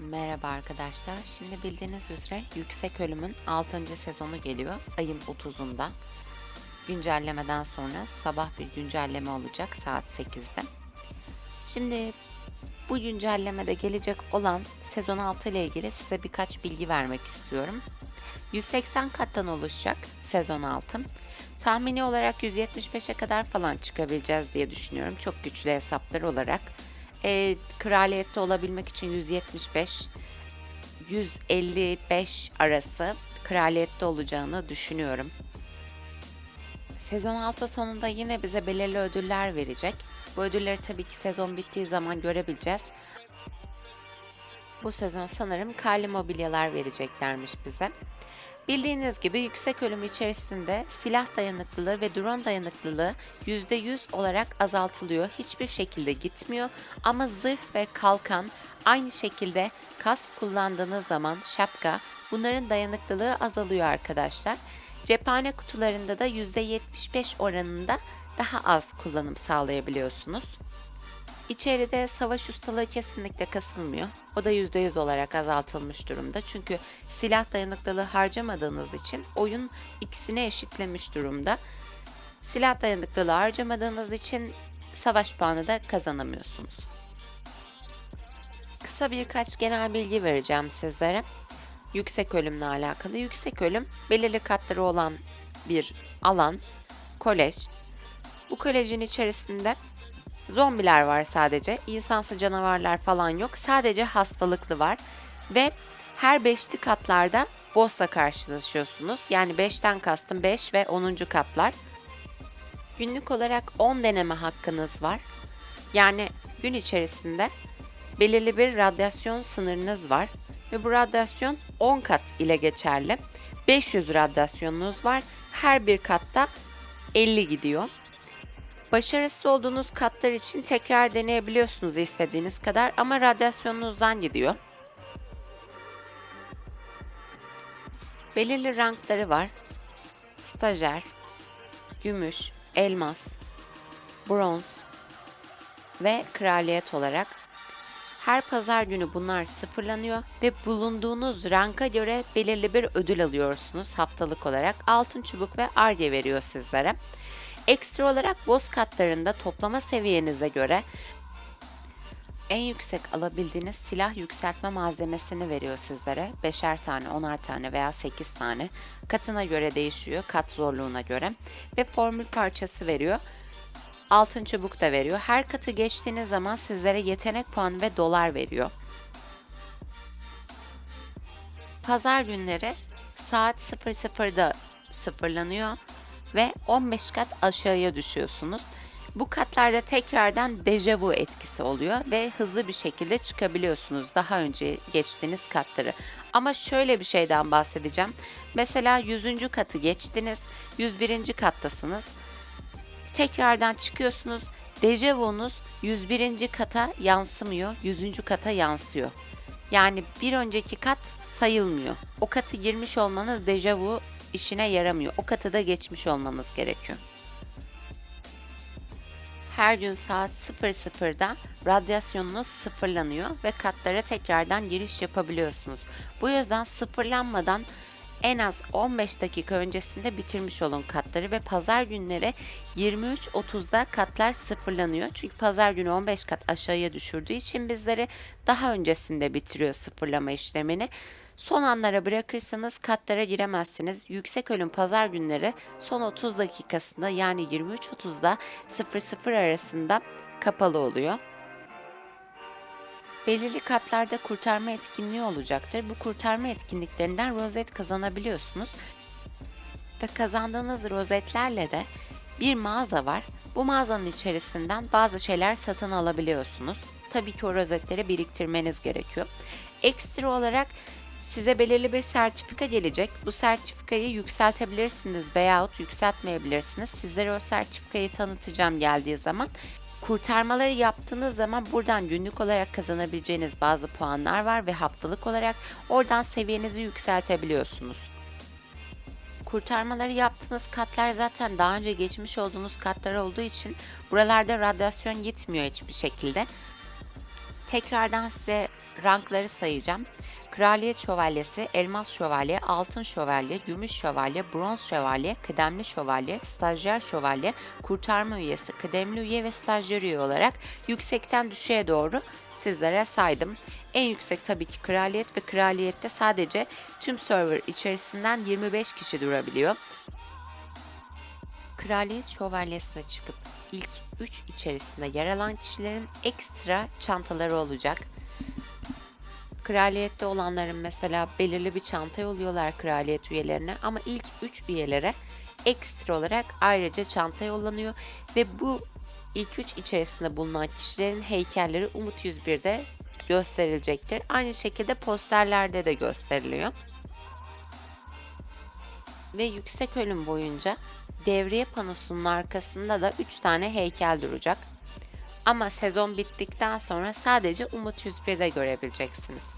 Merhaba arkadaşlar. Şimdi bildiğiniz üzere Yüksek Ölüm'ün 6. sezonu geliyor. Ayın 30'unda. Güncellemeden sonra sabah bir güncelleme olacak saat 8'de. Şimdi bu güncellemede gelecek olan sezon 6 ile ilgili size birkaç bilgi vermek istiyorum. 180 kattan oluşacak sezon 6. Tahmini olarak 175'e kadar falan çıkabileceğiz diye düşünüyorum. Çok güçlü hesaplar olarak. E, kraliyette olabilmek için 175 155 arası kraliyette olacağını düşünüyorum. Sezon 6 sonunda yine bize belirli ödüller verecek. Bu ödülleri tabii ki sezon bittiği zaman görebileceğiz. Bu sezon sanırım karlı mobilyalar vereceklermiş bize. Bildiğiniz gibi yüksek ölüm içerisinde silah dayanıklılığı ve drone dayanıklılığı %100 olarak azaltılıyor. Hiçbir şekilde gitmiyor ama zırh ve kalkan aynı şekilde kask kullandığınız zaman şapka bunların dayanıklılığı azalıyor arkadaşlar. Cephane kutularında da %75 oranında daha az kullanım sağlayabiliyorsunuz. İçeride savaş ustalığı kesinlikle kasılmıyor. O da %100 olarak azaltılmış durumda. Çünkü silah dayanıklılığı harcamadığınız için oyun ikisini eşitlemiş durumda. Silah dayanıklılığı harcamadığınız için savaş puanı da kazanamıyorsunuz. Kısa birkaç genel bilgi vereceğim sizlere. Yüksek ölümle alakalı. Yüksek ölüm belirli katları olan bir alan, kolej. Bu kolejin içerisinde Zombiler var sadece. İnsansı canavarlar falan yok. Sadece hastalıklı var. Ve her beşli katlarda boss'la karşılaşıyorsunuz. Yani 5'ten kastım 5 ve 10. katlar. Günlük olarak 10 deneme hakkınız var. Yani gün içerisinde belirli bir radyasyon sınırınız var. Ve bu radyasyon 10 kat ile geçerli. 500 radyasyonunuz var. Her bir katta 50 gidiyor. Başarısız olduğunuz katlar için tekrar deneyebiliyorsunuz istediğiniz kadar ama radyasyonunuzdan gidiyor. Belirli rankları var. Stajyer, gümüş, elmas, bronz ve kraliyet olarak. Her pazar günü bunlar sıfırlanıyor ve bulunduğunuz ranka göre belirli bir ödül alıyorsunuz haftalık olarak. Altın çubuk ve arge veriyor sizlere. Ekstra olarak boss katlarında toplama seviyenize göre en yüksek alabildiğiniz silah yükseltme malzemesini veriyor sizlere. 5'er tane, 10'ar tane veya 8 tane. Katına göre değişiyor, kat zorluğuna göre. Ve formül parçası veriyor. Altın çubuk da veriyor. Her katı geçtiğiniz zaman sizlere yetenek puanı ve dolar veriyor. Pazar günleri saat 00'da sıfırlanıyor ve 15 kat aşağıya düşüyorsunuz. Bu katlarda tekrardan dejavu etkisi oluyor ve hızlı bir şekilde çıkabiliyorsunuz daha önce geçtiğiniz katları. Ama şöyle bir şeyden bahsedeceğim. Mesela 100. katı geçtiniz, 101. kattasınız. Tekrardan çıkıyorsunuz. Dejavunuz 101. kata yansımıyor, 100. kata yansıyor. Yani bir önceki kat sayılmıyor. O katı girmiş olmanız dejavu işine yaramıyor. O katı da geçmiş olmanız gerekiyor. Her gün saat 00'da radyasyonunuz sıfırlanıyor ve katlara tekrardan giriş yapabiliyorsunuz. Bu yüzden sıfırlanmadan en az 15 dakika öncesinde bitirmiş olun katları ve pazar günleri 23.30'da katlar sıfırlanıyor. Çünkü pazar günü 15 kat aşağıya düşürdüğü için bizleri daha öncesinde bitiriyor sıfırlama işlemini. Son anlara bırakırsanız katlara giremezsiniz. Yüksek ölüm pazar günleri son 30 dakikasında yani 23.30'da 00 arasında kapalı oluyor. Belirli katlarda kurtarma etkinliği olacaktır. Bu kurtarma etkinliklerinden rozet kazanabiliyorsunuz. Ve kazandığınız rozetlerle de bir mağaza var. Bu mağazanın içerisinden bazı şeyler satın alabiliyorsunuz. Tabii ki o rozetleri biriktirmeniz gerekiyor. Ekstra olarak size belirli bir sertifika gelecek. Bu sertifikayı yükseltebilirsiniz veyahut yükseltmeyebilirsiniz. Sizlere o sertifikayı tanıtacağım geldiği zaman. Kurtarmaları yaptığınız zaman buradan günlük olarak kazanabileceğiniz bazı puanlar var ve haftalık olarak oradan seviyenizi yükseltebiliyorsunuz. Kurtarmaları yaptığınız katlar zaten daha önce geçmiş olduğunuz katlar olduğu için buralarda radyasyon gitmiyor hiçbir şekilde. Tekrardan size rankları sayacağım. Kraliyet Şövalyesi, Elmas Şövalye, Altın Şövalye, Gümüş Şövalye, Bronz Şövalye, Kıdemli Şövalye, Stajyer Şövalye, Kurtarma Üyesi, Kıdemli Üye ve Stajyer Üye olarak yüksekten düşüğe doğru sizlere saydım. En yüksek tabii ki kraliyet ve kraliyette sadece tüm server içerisinden 25 kişi durabiliyor. Kraliyet Şövalyesi'ne çıkıp ilk 3 içerisinde yer alan kişilerin ekstra çantaları olacak. Kraliyette olanların mesela belirli bir çanta yolluyorlar kraliyet üyelerine ama ilk 3 üyelere ekstra olarak ayrıca çanta yollanıyor ve bu ilk 3 içerisinde bulunan kişilerin heykelleri Umut 101'de gösterilecektir. Aynı şekilde posterlerde de gösteriliyor. Ve yüksek ölüm boyunca devriye panosunun arkasında da 3 tane heykel duracak. Ama sezon bittikten sonra sadece Umut 101'de görebileceksiniz.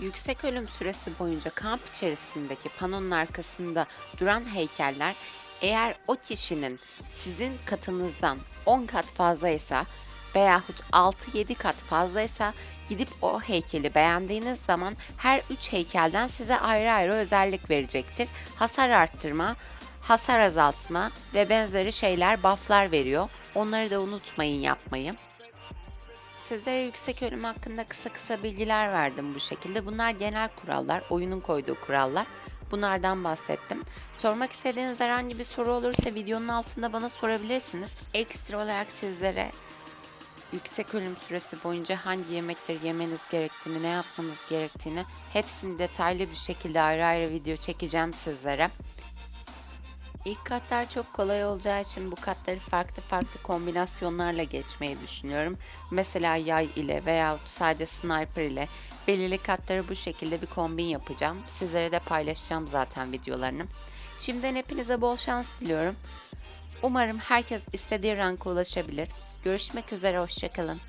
Yüksek ölüm süresi boyunca kamp içerisindeki panonun arkasında duran heykeller eğer o kişinin sizin katınızdan 10 kat fazlaysa veyahut 6-7 kat fazlaysa gidip o heykeli beğendiğiniz zaman her 3 heykelden size ayrı ayrı özellik verecektir. Hasar arttırma, hasar azaltma ve benzeri şeyler bufflar veriyor. Onları da unutmayın yapmayı. Sizlere yüksek ölüm hakkında kısa kısa bilgiler verdim bu şekilde. Bunlar genel kurallar, oyunun koyduğu kurallar. Bunlardan bahsettim. Sormak istediğiniz herhangi bir soru olursa videonun altında bana sorabilirsiniz. Ekstra olarak sizlere yüksek ölüm süresi boyunca hangi yemekleri yemeniz gerektiğini, ne yapmanız gerektiğini hepsini detaylı bir şekilde ayrı ayrı video çekeceğim sizlere. İlk katlar çok kolay olacağı için bu katları farklı farklı kombinasyonlarla geçmeyi düşünüyorum. Mesela yay ile veya sadece sniper ile belirli katları bu şekilde bir kombin yapacağım. Sizlere de paylaşacağım zaten videolarını. Şimdiden hepinize bol şans diliyorum. Umarım herkes istediği ranka ulaşabilir. Görüşmek üzere, hoşçakalın.